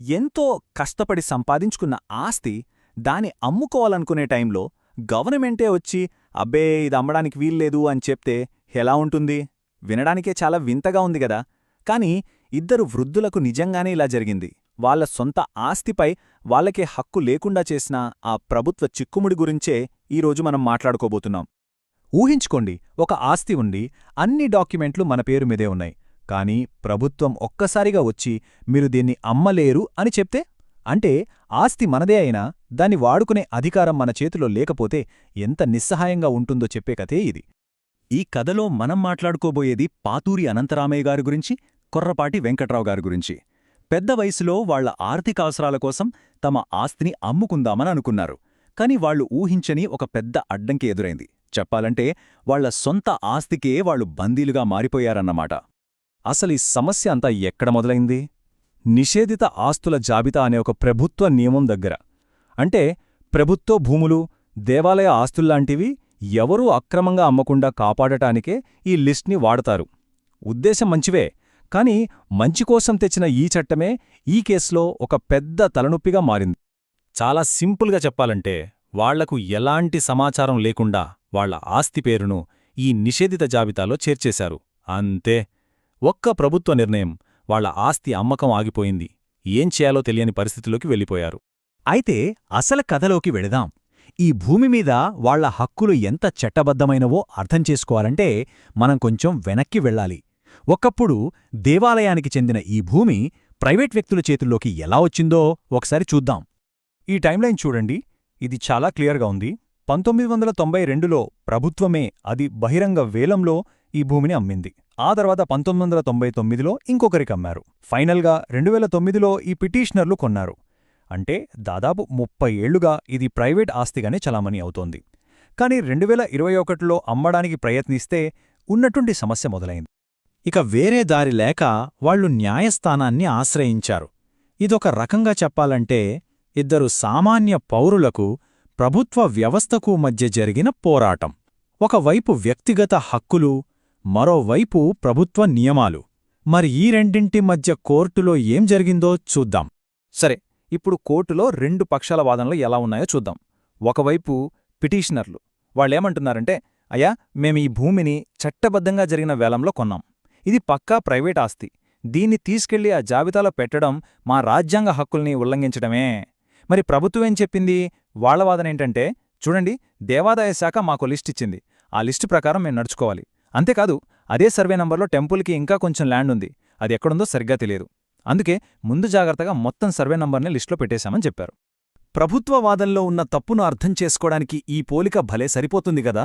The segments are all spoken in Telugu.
ఎంతో కష్టపడి సంపాదించుకున్న ఆస్తి దాని అమ్ముకోవాలనుకునే టైంలో గవర్నమెంటే వచ్చి అబ్బే ఇది అమ్మడానికి వీల్లేదు అని చెప్తే ఎలా ఉంటుంది? వినడానికే చాలా వింతగా ఉంది కదా కాని ఇద్దరు వృద్ధులకు నిజంగానే ఇలా జరిగింది. వాళ్ళ సొంత ఆస్తిపై వాళ్ళకే హక్కు లేకుండా చేసిన ఆ ప్రభుత్వ చిక్కుముడి గురించే ఈరోజు మనం మాట్లాడుకోబోతున్నాం. ఊహించుకోండి ఒక ఆస్తి ఉండి అన్ని డాక్యుమెంట్లు మన పేరు మీదే ఉన్నాయి. కానీ ప్రభుత్వం ఒక్కసారిగా వచ్చి మీరు దీన్ని అమ్మలేరు అని చెప్తే? అంటే ఆస్తి మనదే అయినా దాన్ని వాడుకునే అధికారం మన చేతిలో లేకపోతే ఎంత నిస్సహాయంగా ఉంటుందో చెప్పే కథే ఇది. ఈ కథలో మనం మాట్లాడుకోబోయేది పాతూరి అనంతరామయ్య గారి గురించి కొర్రపాటి వెంకట్రావు గారి గురించి. పెద్ద వయసులో వాళ్ళ ఆర్థిక అవసరాల కోసం తమ ఆస్తిని అమ్ముకుందామని అనుకున్నారు. కాని వాళ్ళు ఊహించని ఒక పెద్ద అడ్డంకి ఎదురైంది. చెప్పాలంటే వాళ్ళ సొంత ఆస్తికే వాళ్ళు బందీలుగా మారిపోయారన్నమాట. అసలు ఈ సమస్య అంతా ఎక్కడ మొదలైంది? నిషేధిత ఆస్తుల జాబితా అనే ఒక ప్రభుత్వ నియమం దగ్గర. అంటే ప్రభుత్వ భూములు దేవాలయ ఆస్తుల్లాంటివి ఎవరూ అక్రమంగా అమ్మకుండా కాపాడటానికే ఈ లిస్ట్ని వాడతారు. ఉద్దేశం మంచివే కాని మంచికోసం తెచ్చిన ఈ చట్టమే ఈ కేసులో ఒక పెద్ద తలనొప్పిగా మారింది. చాలా సింపుల్గా చెప్పాలంటే వాళ్ళకు ఎలాంటి సమాచారం లేకుండా వాళ్ళ ఆస్తి పేరును ఈ నిషేధిత జాబితాలో చేర్చేశారు. అంతే. ఒక్క ప్రభుత్వ నిర్ణయం వాళ్ళ ఆస్తి అమ్మకం ఆగిపోయింది. ఏం చేయాలో తెలియని పరిస్థితిలోకి వెళ్ళిపోయారు. అయితే అసలు కథలోకి వెళదాం. ఈ భూమి మీద వాళ్ళ హక్కులు ఎంత చట్టబద్ధమైనవో అర్థం చేసుకోవాలంటే మనం కొంచెం వెనక్కి వెళ్ళాలి. ఒకప్పుడు దేవాలయానికి చెందిన ఈ భూమి ప్రైవేట్ వ్యక్తుల చేతుల్లోకి ఎలా వచ్చిందో ఒకసారి చూద్దాం. ఈ టైంలైన్ చూడండి. ఇది చాలా క్లియర్గా ఉంది. పంతొమ్మిది వందల తొంభై రెండులో ప్రభుత్వమే అది బహిరంగ వేలంలో ఈ భూమిని అమ్మింది. ఆ తర్వాత పంతొమ్మిది వందల తొంభై తొమ్మిదిలో ఇంకొకరికి అమ్మారు ఫైనల్గా రెండు వేల తొమ్మిదిలో ఈ పిటిషనర్లు కొన్నారు. అంటే దాదాపు ముప్పై ఏళ్ళుగా ఇది ప్రైవేట్ ఆస్తిగానే చలామణి అవుతోంది. కాని రెండు వేల ఇరవై ఒకటిలో అమ్మడానికి ప్రయత్నిస్తే ఉన్నటువంటి సమస్య మొదలైంది. ఇక వేరే దారి లేక వాళ్ళు న్యాయస్థానాన్ని ఆశ్రయించారు. ఇదొక రకంగా చెప్పాలంటే ఇద్దరు సామాన్య పౌరులకు ప్రభుత్వ వ్యవస్థకు మధ్య జరిగిన పోరాటం. ఒకవైపు వ్యక్తిగత హక్కులు మరోవైపు ప్రభుత్వ నియమాలు. మరి ఈ రెండింటి మధ్య కోర్టులో ఏం జరిగిందో చూద్దాం. సరే ఇప్పుడు కోర్టులో రెండు పక్షాల వాదనలు ఎలా ఉన్నాయో చూద్దాం. ఒకవైపు పిటిషనర్లు. వాళ్ళేమంటున్నారంటే అయ్యా మేము ఈ భూమిని చట్టబద్ధంగా జరిగిన వేలంలో కొన్నాం. ఇది పక్కా ప్రైవేట్ ఆస్తి. దీన్ని తీసుకెళ్ళి ఆ జాబితాలో పెట్టడం మా రాజ్యాంగ హక్కుల్ని ఉల్లంఘించడమే. మరి ప్రభుత్వమేం చెప్పింది? వాళ్ళ వాదనేంటంటే చూడండి దేవాదాయ శాఖ మాకు లిస్ట్ ఇచ్చింది. ఆ లిస్టు ప్రకారం మేము నడుచుకోవాలి. అంతేకాదు అదే సర్వే నంబర్లో టెంపుల్కి ఇంకా కొంచెం ల్యాండ్ ఉంది. అది ఎక్కడుందో సరిగ్గా తెలియదు. అందుకే ముందు జాగ్రత్తగా మొత్తం సర్వే నంబర్ని లిస్టులో పెట్టేశామని చెప్పారు. ప్రభుత్వ వాదంలో ఉన్న తప్పును అర్థం చేసుకోవడానికి ఈ పోలిక భలే సరిపోతుంది గదా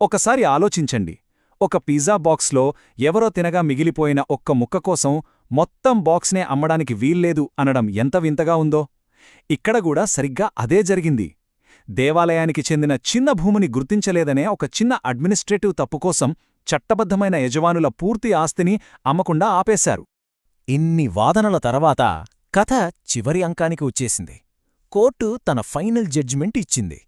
ఒకసారి ఆలోచించండి. ఒక పిజ్జా బాక్స్లో ఎవరో తినగా మిగిలిపోయిన ఒక్క ముక్క కోసం మొత్తం బాక్స్నే అమ్మడానికి వీల్లేదు అనడం ఎంత వింతగా ఉందో! ఇక్కడ కూడా సరిగ్గా అదే జరిగింది. దేవాలయానికి చెందిన చిన్న భూమిని గుర్తించలేదనే ఒక చిన్న అడ్మినిస్ట్రేటివ్ తప్పుకోసం చట్టబద్ధమైన యజమానుల పూర్తి ఆస్తిని అమ్మకుండా ఆపేశారు. ఇన్ని వాదనల తర్వాత కథ చివరి అంకానికి వచ్చేసింది. కోర్టు తన ఫైనల్ జడ్జిమెంట్ ఇచ్చింది.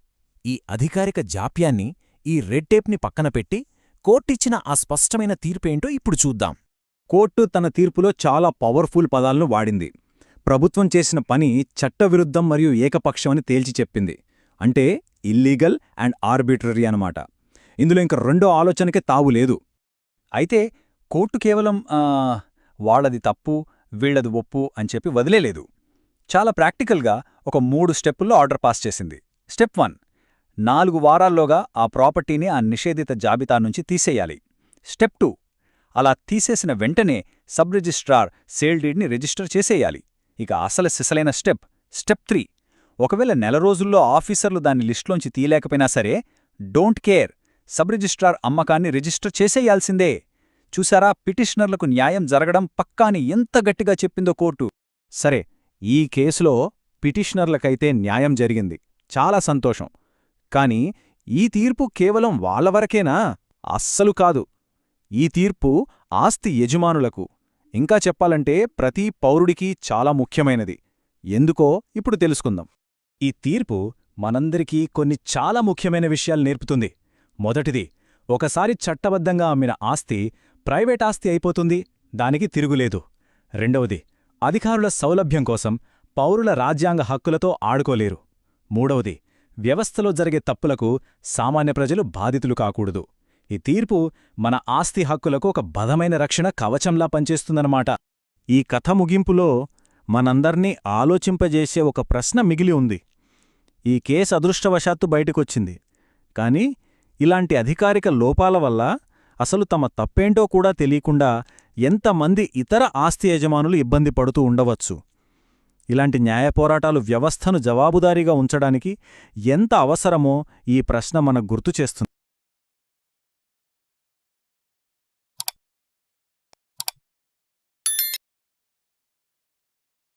ఈ అధికారిక జాప్యాన్ని ఈ రెడ్ టేప్ని పక్కన పెట్టి కోర్టిచ్చిన ఆ స్పష్టమైన తీర్పేంటో ఇప్పుడు చూద్దాం. కోర్టు తన తీర్పులో చాలా పవర్ఫుల్ పదాలను వాడింది. ప్రభుత్వం చేసిన పని చట్టవిరుద్ధం మరియు ఏకపక్షమని తేల్చి చెప్పింది. అంటే ఇల్లీగల్ అండ్ ఆర్బిట్రరీ అనమాట ఇందులో ఇంక రెండో ఆలోచనకే తావులేదు అయితే కోర్టు కేవలం వాళ్ళది తప్పు వీళ్ళది ఒప్పు అని చెప్పి వదిలేలేదు. చాలా ప్రాక్టికల్గా ఒక మూడు స్టెప్పుల్లో ఆర్డర్ పాస్ చేసింది. స్టెప్ వన్ నాలుగు వారాల్లోగా ఆ ప్రాపర్టీని ఆ నిషేధిత జాబితా నుంచి తీసేయాలి. స్టెప్ టూ అలా తీసేసిన వెంటనే సబ్ రిజిస్ట్రార్ సేల్ డీడ్ని రిజిస్టర్ చేసేయాలి. ఇక అసలు సిసలైన స్టెప్. స్టెప్ త్రీ ఒకవేళ నెల రోజుల్లో ఆఫీసర్లు దాన్ని లిస్టులోంచి తీయలేకపోయినా సరే డోంట్ కేర్. సబ్ రిజిస్ట్రార్ అమ్మకాన్ని రిజిస్టర్ చేసేయాల్సిందే. చూసారా? పిటిషనర్లకు న్యాయం జరగడం పక్కాని ఎంత గట్టిగా చెప్పిందో కోర్టు. సరే ఈ కేసులో పిటిషనర్లకైతే న్యాయం జరిగింది. చాలా సంతోషం. కాని ఈ తీర్పు కేవలం వాళ్ళవరకేనా అస్సలు కాదు. ఈ తీర్పు ఆస్తి యజమానులకు. ఇంకా చెప్పాలంటే ప్రతి పౌరుడికి చాలా ముఖ్యమైనది. ఎందుకో ఇప్పుడు తెలుసుకుందాం. ఈ తీర్పు మనందరికీ కొన్ని చాలా ముఖ్యమైన విషయాలు నేర్పుతుంది. మొదటిది ఒకసారి చట్టబద్ధంగా అమ్మిన ఆస్తి ప్రైవేట్ ఆస్తి అయిపోతుంది దానికి తిరుగులేదు. రెండవది అధికారుల సౌలభ్యం కోసం పౌరుల రాజ్యాంగ హక్కులతో ఆడుకోలేరు. మూడవది వ్యవస్థలో జరిగే తప్పులకు సామాన్య ప్రజలు బాధితులు కాకూడదు. ఈ తీర్పు మన ఆస్తి హక్కులకు ఒక బలమైన రక్షణ కవచంలా పనిచేస్తుందన్నమాట. ఈ కథ ముగింపులో మనందర్నీ ఆలోచింపజేసే ఒక ప్రశ్న మిగిలి ఉంది. ఈ కేసు అదృష్టవశాత్తు బయటకొచ్చింది. కాని ఇలాంటి అధికారిక లోపాల వల్ల అసలు తమ తప్పేంటో కూడా తెలియకుండా ఎంతమంది ఇతర ఆస్తి యజమానులు ఇబ్బంది పడుతూ ఉండవచ్చు. ఇలాంటి న్యాయ పోరాటాలు వ్యవస్థను జవాబుదారీగా ఉంచడానికి ఎంత అవసరమో ఈ ప్రశ్న మనకు గుర్తు చేస్తుంది.